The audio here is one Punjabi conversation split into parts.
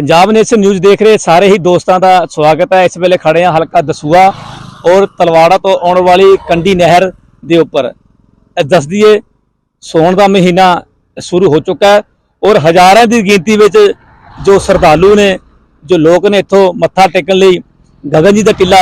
ਪੰਜਾਬ ਨੇਸ਼ਨ ਨਿਊਜ਼ ਦੇਖ ਰਹੇ ਸਾਰੇ ਹੀ ਦੋਸਤਾਂ ਦਾ ਸਵਾਗਤ ਹੈ। ਇਸ ਵੇਲੇ ਖੜੇ ਹਾਂ ਹਲਕਾ ਦਸੂਆ ਔਰ ਤਲਵਾੜਾ ਤੋਂ ਆਉਣ ਵਾਲੀ ਕੰਢੀ ਨਹਿਰ ਦੇ ਉੱਪਰ। ਇਹ ਦੱਸ ਦਈਏ, ਸੌਣ ਦਾ ਮਹੀਨਾ ਸ਼ੁਰੂ ਹੋ ਚੁੱਕਾ ਹੈ ਔਰ ਹਜ਼ਾਰਾਂ ਦੀ ਗਿਣਤੀ ਵਿੱਚ ਜੋ ਸ਼ਰਧਾਲੂ ਨੇ, ਜੋ ਲੋਕ ਨੇ ਇੱਥੋਂ ਮੱਥਾ ਟੇਕਣ ਲਈ ਗਗਨ ਜੀ ਦਾ ਟਿੱਲਾ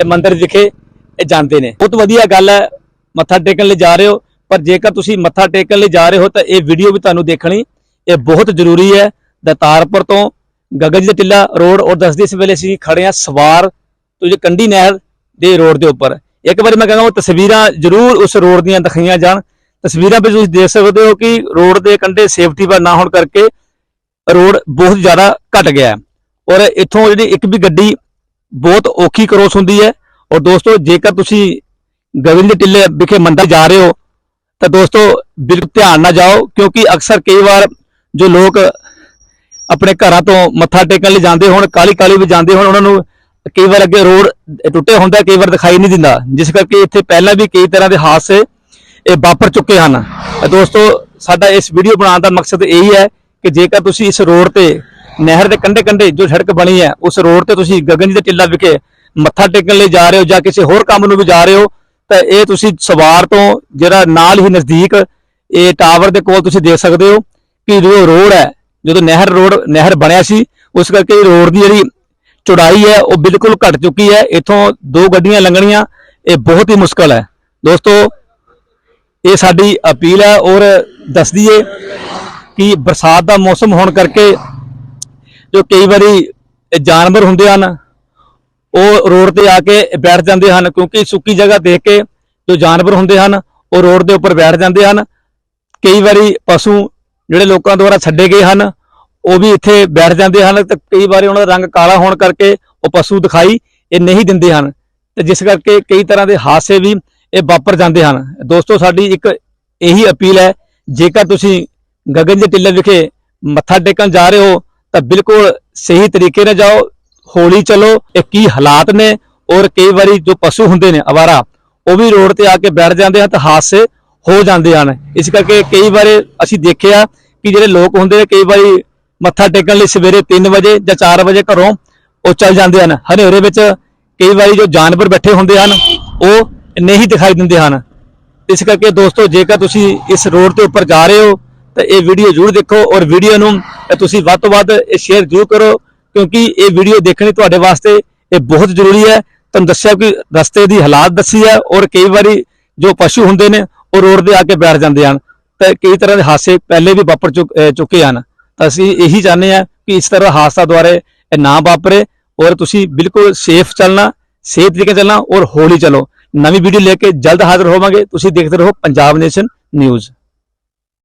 ਇਹ ਮੰਦਿਰ ਵਿਖੇ ਇਹ ਜਾਂਦੇ ਨੇ। ਬਹੁਤ ਵਧੀਆ ਗੱਲ ਹੈ, ਮੱਥਾ ਟੇਕਣ ਲਈ ਜਾ ਰਹੇ ਹੋ, ਪਰ ਜੇਕਰ ਤੁਸੀਂ ਮੱਥਾ ਟੇਕਣ ਲਈ ਜਾ ਰਹੇ ਹੋ ਤਾਂ ਇਹ ਵੀਡੀਓ ਵੀ ਤੁਹਾਨੂੰ ਦੇਖਣੀ, ਇਹ ਬਹੁਤ ਜ਼ਰੂਰੀ ਹੈ। ਦਤਾਰਪੁਰ ਤੋਂ ਗਗਨ ਜੀ ਦਾ ਟਿੱਲਾ ਰੋਡ ਔਰ ਦੱਸਦੇ ਇਸ ਵੇਲੇ ਅਸੀਂ ਖੜੇ ਹਾਂ ਸਵਾਰ ਤੋਂ ਜੋ ਕੰਡੀ ਨਹਿਰ ਦੇ ਰੋਡ ਦੇ ਉੱਪਰ। ਇੱਕ ਵਾਰੀ ਮੈਂ ਕਹਿੰਦਾ ਉਹ ਤਸਵੀਰਾਂ ਜ਼ਰੂਰ ਉਸ ਰੋਡ ਦੀਆਂ ਦਿਖਾਈਆਂ ਜਾਣ। ਤਸਵੀਰਾਂ ਵਿੱਚ ਤੁਸੀਂ ਦੇਖ ਸਕਦੇ ਹੋ ਕਿ ਰੋਡ ਦੇ ਕੰਢੇ ਸੇਫਟੀ ਪਰ ਨਾ ਹੋਣ ਕਰਕੇ ਰੋਡ ਬਹੁਤ ਜ਼ਿਆਦਾ ਘਟ ਗਿਆ ਔਰ ਇੱਥੋਂ ਜਿਹੜੀ ਇੱਕ ਵੀ ਗੱਡੀ ਬਹੁਤ ਔਖੀ ਕਰੋਸ ਹੁੰਦੀ ਹੈ। ਔਰ ਦੋਸਤੋ, ਜੇਕਰ ਤੁਸੀਂ ਗਗਨ ਦੇ ਟਿੱਲੇ ਵਿਖੇ ਮੰਦਰ ਜਾ ਰਹੇ ਹੋ, ਤਾਂ ਦੋਸਤੋ ਬਿਲਕੁਲ ਧਿਆਨ ਨਾਲ ਜਾਓ, ਕਿਉਂਕਿ ਅਕਸਰ ਕਈ ਵਾਰ ਜੋ ਲੋਕ ਆਪਣੇ ਘਰਾਂ ਤੋਂ ਮੱਥਾ ਟੇਕਣ ਲਈ ਜਾਂਦੇ ਹੋਣ ਕਾਲੀ ਕਾਲੀ ਵੀ ਜਾਂਦੇ ਹੋਣ, ਉਹਨਾਂ ਨੂੰ ਕਈ ਵਾਰ ਅੱਗੇ ਰੋਡ ਟੁੱਟੇ ਹੁੰਦਾ, ਕਈ ਵਾਰ ਦਿਖਾਈ ਨਹੀਂ ਦਿੰਦਾ। ਜਿਸ ਕਰਕੇ ਇੱਥੇ ਪਹਿਲਾਂ ਵੀ ਕਈ ਤਰ੍ਹਾਂ ਦੇ ਹਾਦਸੇ ਇਹ ਵਾਪਰ ਚੁੱਕੇ ਹਨ। ਦੋਸਤੋ, ਸਾਡਾ ਇਸ ਵੀਡੀਓ ਬਣਾਉਣ ਦਾ ਮਕਸਦ ਇਹੀ ਹੈ ਕਿ ਜੇਕਰ ਤੁਸੀਂ ਇਸ ਰੋਡ ਤੇ, ਨਹਿਰ ਦੇ ਕੰਢੇ ਕੰਢੇ ਜੋ ਸੜਕ ਬਣੀ ਹੈ, ਉਸ ਰੋਡ ਤੇ ਤੁਸੀਂ ਗਗਨ ਜੀ ਦੇ ਟਿੱਲਾ ਵਿਖੇ ਮੱਥਾ ਟੇਕਣ ਲਈ ਜਾ ਰਹੇ ਹੋ ਜਾਂ ਕਿਸੇ ਹੋਰ ਕੰਮ ਨੂੰ ਵੀ ਜਾ ਰਹੇ ਹੋ, ਤਾਂ ਇਹ ਤੁਸੀਂ ਸਵਾਰ ਤੋਂ ਜਿਹੜਾ ਨਾਲ ਹੀ ਨਜ਼ਦੀਕ ਇਹ ਟਾਵਰ ਦੇ ਕੋਲ ਤੁਸੀਂ ਦੇਖ ਸਕਦੇ ਹੋ ਕਿ ਜੋ ਰੋਡ ਹੈ ਜਦੋਂ ਨਹਿਰ ਰੋਡ, ਨਹਿਰ ਬਣਿਆ ਸੀ, ਉਸ ਕਰਕੇ ਰੋਡ ਦੀ ਜਿਹੜੀ ਚੌੜਾਈ ਹੈ, ਉਹ ਬਿਲਕੁਲ ਘਟ ਚੁੱਕੀ ਹੈ। ਇੱਥੋਂ ਦੋ ਗੱਡੀਆਂ ਲੰਘਣੀਆਂ, ਇਹ ਬਹੁਤ ਹੀ ਮੁਸ਼ਕਲ ਹੈ। ਦੋਸਤੋ, ਇਹ ਸਾਡੀ ਅਪੀਲ ਹੈ ਔਰ ਦੱਸ ਦਈਏ ਕਿ ਬਰਸਾਤ ਦਾ ਮੌਸਮ ਹੋਣ ਕਰਕੇ ਜੋ ਕਈ ਵਾਰੀ ਜਾਨਵਰ ਹੁੰਦੇ ਹਨ, ਉਹ ਰੋਡ ਤੇ ਆ ਕੇ ਬੈਠ ਜਾਂਦੇ ਹਨ ਕਿਉਂਕਿ ਸੁੱਕੀ ਜਗ੍ਹਾ ਦੇਖ ਕੇ ਜੋ ਜਾਨਵਰ ਹੁੰਦੇ ਹਨ, ਉਹ ਰੋਡ ਦੇ ਉੱਪਰ ਬੈਠ ਜਾਂਦੇ ਹਨ। ਕਈ ਵਾਰੀ ਪਸ਼ੂ ਜਿਹੜੇ ਲੋਕਾਂ ਦੁਆਰਾ ਛੱਡੇ ਗਏ ਹਨ ਉਹ ਵੀ ਇੱਥੇ ਬੈਠ ਜਾਂਦੇ ਹਨ ਤੇ ਕਈ ਵਾਰੀ ਉਹਨਾਂ ਦਾ ਰੰਗ ਕਾਲਾ ਹੋਣ ਕਰਕੇ ਉਹ ਪਸ਼ੂ ਦਿਖਾਈ ਇਹ ਨਹੀਂ ਦਿੰਦੇ ਹਨ। ਤੇ ਜਿਸ ਕਰਕੇ ਕਈ ਤਰ੍ਹਾਂ ਦੇ ਹਾਦਸੇ ਵੀ ਇਹ ਵਾਪਰ ਜਾਂਦੇ ਹਨ। ਦੋਸਤੋ, ਸਾਡੀ ਇੱਕ ਇਹੀ ਅਪੀਲ ਹੈ, ਜੇਕਰ ਤੁਸੀਂ ਗਗਨ ਦੇ ਟਿੱਲੇ ਵਿਖੇ ਮੱਥਾ ਟੇਕਣ ਜਾ ਰਹੇ ਹੋ, ਤਾਂ ਬਿਲਕੁਲ ਸਹੀ ਤਰੀਕੇ ਨਾਲ ਜਾਓ, ਹੌਲੀ ਚਲੋ। ਇਹ ਕੀ ਹਾਲਾਤ ਨੇ ਔਰ ਕਈ ਵਾਰੀ ਜੋ ਪਸ਼ੂ ਹੁੰਦੇ ਨੇ ਅਵਾਰਾ, ਉਹ ਵੀ ਰੋਡ ਤੇ ਆ ਕੇ ਬੈਠ ਜਾਂਦੇ ਹਨ ਤਾਂ ਹਾਦਸੇ ਹੋ ਜਾਂਦੇ ਹਨ। ਇਸ ਕਰਕੇ ਕਈ ਵਾਰੀ ਅਸੀਂ ਦੇਖਿਆ ਕਿ ਜਿਹੜੇ ਲੋਕ ਹੁੰਦੇ ਨੇ, ਕਈ ਵਾਰੀ ਮੱਥਾ ਟੇਕਣ ਲਈ ਸਵੇਰੇ 3 ਵਜੇ ਜਾਂ 4 ਵਜੇ ਘਰੋਂ ਉਹ ਚੱਲ ਜਾਂਦੇ ਹਨ। ਹਨੇਰੇ ਵਿੱਚ ਕਈ ਵਾਰੀ ਜੋ ਜਾਨਵਰ ਬੈਠੇ ਹੁੰਦੇ ਹਨ, ਉਹ ਨਹੀਂ ਦਿਖਾਈ ਦਿੰਦੇ ਹਨ। ਇਸ ਕਰਕੇ ਦੋਸਤੋ, ਜੇਕਰ ਤੁਸੀਂ ਇਸ ਰੋਡ ਦੇ ਉੱਪਰ ਜਾ ਰਹੇ ਹੋ, ਤਾਂ ਇਹ ਵੀਡੀਓ ਜ਼ਰੂਰ ਦੇਖੋ ਔਰ ਵੀਡੀਓ ਨੂੰ ਤੁਸੀਂ ਵੱਧ ਤੋਂ ਵੱਧ ਇਹ ਸ਼ੇਅਰ ਜ਼ਰੂਰ ਕਰੋ, ਕਿਉਂਕਿ ਇਹ ਵੀਡੀਓ ਦੇਖਣੀ ਤੁਹਾਡੇ ਵਾਸਤੇ ਇਹ ਬਹੁਤ ਜ਼ਰੂਰੀ ਹੈ। ਤੁਹਾਨੂੰ ਦੱਸਿਆ ਕਿ ਰਸਤੇ ਦੀ ਹਾਲਾਤ ਦੱਸੀ ਹੈ ਔਰ ਕਈ ਵਾਰੀ ਜੋ ਪਸ਼ੂ ਹੁੰਦੇ ਨੇ, ਉਹ ਰੋਡ ਦੇ ਆ ਕੇ ਬੈਠ ਜਾਂਦੇ ਹਨ। ਤੇ ਕਈ ਤਰ੍ਹਾਂ ਦੇ ਹਾਦਸੇ ਪਹਿਲੇ ਵੀ ਵਾਪਰ ਚੁੱਕ- ਚੁੱਕੇ ਹਨ। ਅਸੀਂ ਇਹੀ ਚਾਹੁੰਦੇ ਹਾਂ ਕਿ ਇਸ ਤਰ੍ਹਾਂ ਹਾਦਸਾ ਦੁਆਰੇ ਇਹ ਨਾ ਵਾਪਰੇ ਔਰ ਤੁਸੀਂ ਬਿਲਕੁਲ ਸੇਫ ਚੱਲਣਾ ਸੇਫ ਤਰੀਕੇ ਚੱਲਣਾ ਔਰ ਹੌਲੀ ਚਲੋ। ਨਵੀਂ ਵੀਡੀਓ ਲੈ ਕੇ ਜਲਦ ਹਾਜ਼ਰ ਹੋਵਾਂਗੇ। ਤੁਸੀਂ ਦੇਖਦੇ ਰਹੋ ਪੰਜਾਬ ਨੇਸ਼ਨ ਨਿਊਜ਼